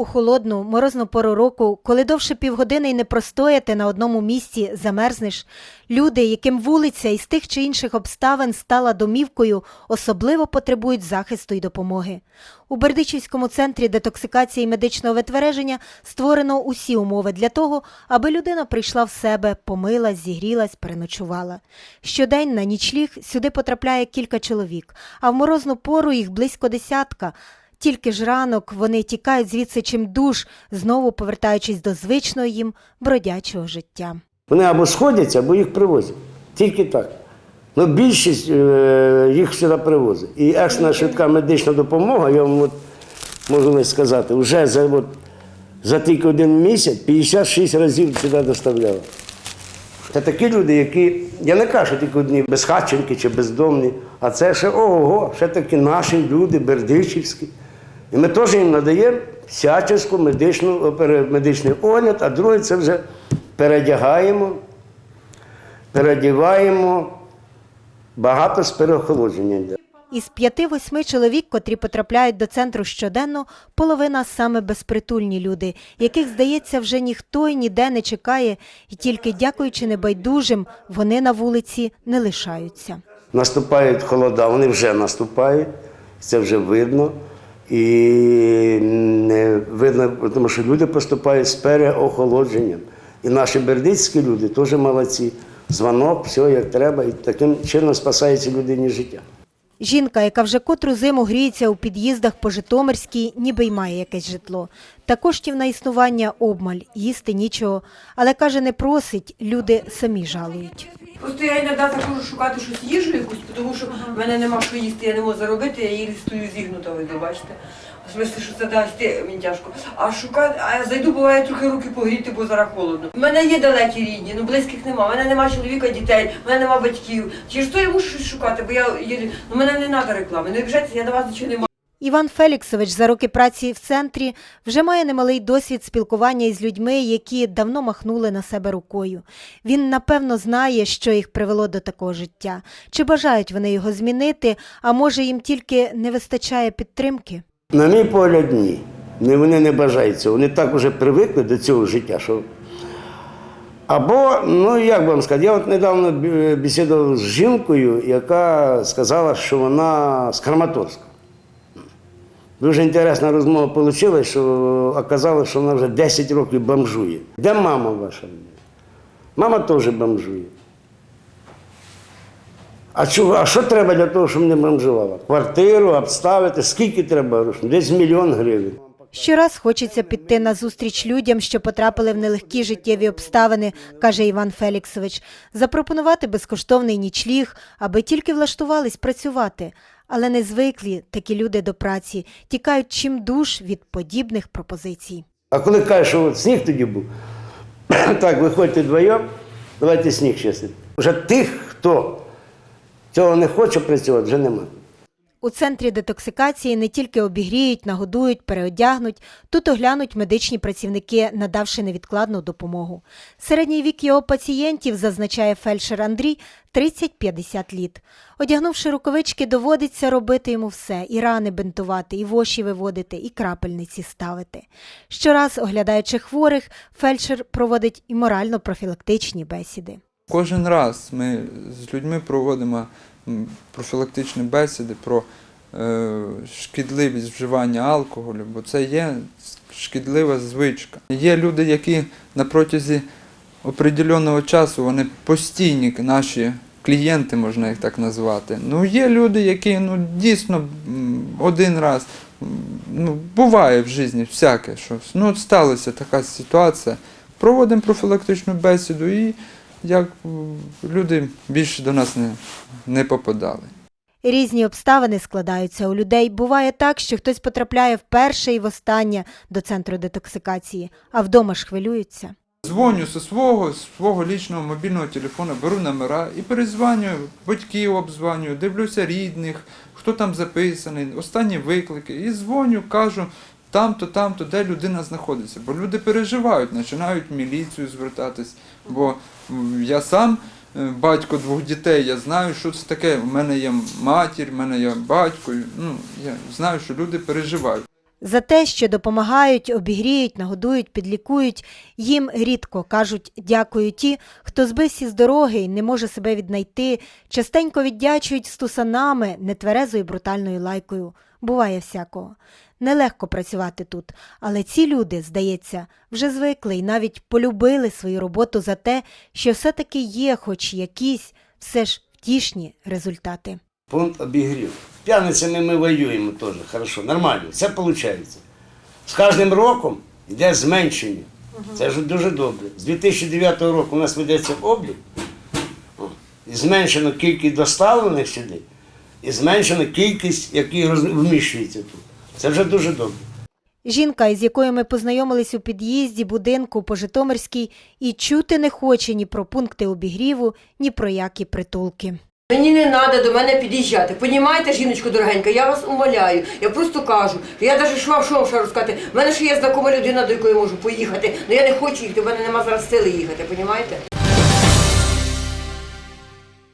У холодну, морозну пору року, коли довше півгодини й не простояти на одному місці, замерзнеш, люди, яким вулиця із тих чи інших обставин стала домівкою, особливо потребують захисту й допомоги. У Бердичівському центрі детоксикації і медичного витвереження створено усі умови для того, аби людина прийшла в себе, помилась, зігрілась, переночувала. Щодень на нічліг сюди потрапляє кілька чоловік, а в морозну пору їх близько десятка. Тільки ж ранок вони тікають звідси чим душ, знову повертаючись до звичного їм бродячого життя. Вони або сходяться, або їх привозять. Тільки так. Ну, більшість е, їх сюди привозить. І екстрена швидка медична допомога, я вам от можу сказати, вже за, от, за тільки один місяць 56 разів сюди доставляла. Це такі люди, які, я не кажу, тільки одні безхатченки чи бездомні, а це ще ого, ще такі наші люди, бердичівські. І ми теж їм надаємо всяческу медичну, медичний огляд, а друге це вже передягаємо, передіваємо, багато з переохолодження. Із п'яти-восьми чоловік, котрі потрапляють до центру щоденно, половина саме безпритульні люди, яких, здається, вже ніхто й ніде не чекає, і тільки дякуючи небайдужим, вони на вулиці не лишаються. Наступають холода, вони вже наступають, це вже видно. І не видно, тому що люди поступають з переохолодженням. І наші бердицькі люди теж молодці. Дзвонок, все як треба, і таким чином спасається людині життя. Жінка, яка вже котру зиму гріється у під'їздах по Житомирській, ніби й має якесь житло. Та коштів на існування обмаль, їсти нічого. Але каже, не просить, люди самі жалують. Просто я іноді заходжу шукати щось їжу якусь, тому що в мене нема що їсти, я не можу заробити, я її стою зігнута, ви бачите. В смислі, що це дасти мені тяжко. А шукати, а я зайду, буває трохи руки погріти, бо зараз холодно. У мене є далекі рідні, ну близьких нема. У мене нема чоловіка, дітей, у мене нема батьків. Через то я мушу щось шукати, бо я їду. Ну мене не треба реклами. Не обіжайтеся, я на вас нічого не маю. Іван Феліксович за роки праці в центрі вже має немалий досвід спілкування із людьми, які давно махнули на себе рукою. Він напевно знає, що їх привело до такого життя. Чи бажають вони його змінити, а може їм тільки не вистачає підтримки? На мій погляд, ні. Вони не бажають цього. Вони так вже привикли до цього життя, що. Або, ну як вам сказати, я от недавно бесідував з жінкою, яка сказала, що вона з Краматорська. Дуже інтересна розмова вийшла, що оказалось, що вона вже 10 років бомжує. Де мама ваша? Мама теж бомжує. А чого, а що треба для того, щоб не бомжувала? Квартиру обставити, скільки треба грошей? Десь мільйон гривень. Щораз хочеться піти на зустріч людям, що потрапили в нелегкі життєві обставини, каже Іван Феліксович, запропонувати безкоштовний нічліг, аби тільки влаштувались працювати. Але не звиклі такі люди до праці, тікають чим душ від подібних пропозицій. А коли кажеш, що сніг тоді був, так, виходьте вдвоєм, давайте сніг чистити. Вже тих, хто цього не хоче працювати, вже немає. У центрі детоксикації не тільки обігріють, нагодують, переодягнуть, тут оглянуть медичні працівники, надавши невідкладну допомогу. Середній вік його пацієнтів, зазначає фельдшер Андрій, 30-50 літ. Одягнувши рукавички, доводиться робити йому все – і рани бинтувати, і воші виводити, і крапельниці ставити. Щораз, оглядаючи хворих, фельдшер проводить і морально-профілактичні бесіди. Кожен раз ми з людьми проводимо профілактичні бесіди про е, шкідливість вживання алкоголю, бо це є шкідлива звичка. Є люди, які на протязі определеного часу вони постійні наші клієнти, можна їх так назвати. Ну, є люди, які ну, дійсно один раз. Ну, буває в житті всяке, що ну, от сталася така ситуація. Проводимо профілактичну бесіду і як люди більше до нас не, не попадали. Різні обставини складаються у людей. Буває так, що хтось потрапляє вперше і востаннє до центру детоксикації, а вдома ж хвилюються. Дзвоню зі свого, свого лічного мобільного телефону, беру номера і перезванюю, батьків обзванюю, дивлюся рідних, хто там записаний, останні виклики. І дзвоню, кажу там-то, там-то, де людина знаходиться. Бо люди переживають, починають в міліцію звертатись. Бо я сам е, батько двох дітей, я знаю, що це таке. У мене є матір, в мене є батько. Ну, я знаю, що люди переживають. За те, що допомагають, обігріють, нагодують, підлікують, їм рідко кажуть дякую ті, хто збився з дороги і не може себе віднайти, частенько віддячують стусанами, нетверезою брутальною лайкою. Буває всякого. Нелегко працювати тут, але ці люди, здається, вже звикли і навіть полюбили свою роботу за те, що все-таки є хоч якісь все ж втішні результати. Пункт обігрів. П'яницями ми воюємо теж, хорошо, нормально, все виходить. З кожним роком йде зменшення. Це вже дуже добре. З 2009 року у нас ведеться облік, і зменшено кількість доставлених сюди, і зменшено кількість, які вміщуються тут. Це вже дуже добре. Жінка, із якою ми познайомились у під'їзді будинку по Житомирській, і чути не хоче ні про пункти обігріву, ні про які притулки. Мені не треба до мене під'їжджати. Понімаєте, жіночко дорогенька, я вас умоляю. Я просто кажу. Я навіть що вам що вам ще розказати. В мене ще є знакома людина, до якої можу поїхати. але я не хочу їхати, в мене немає зараз сили їхати, понімаєте?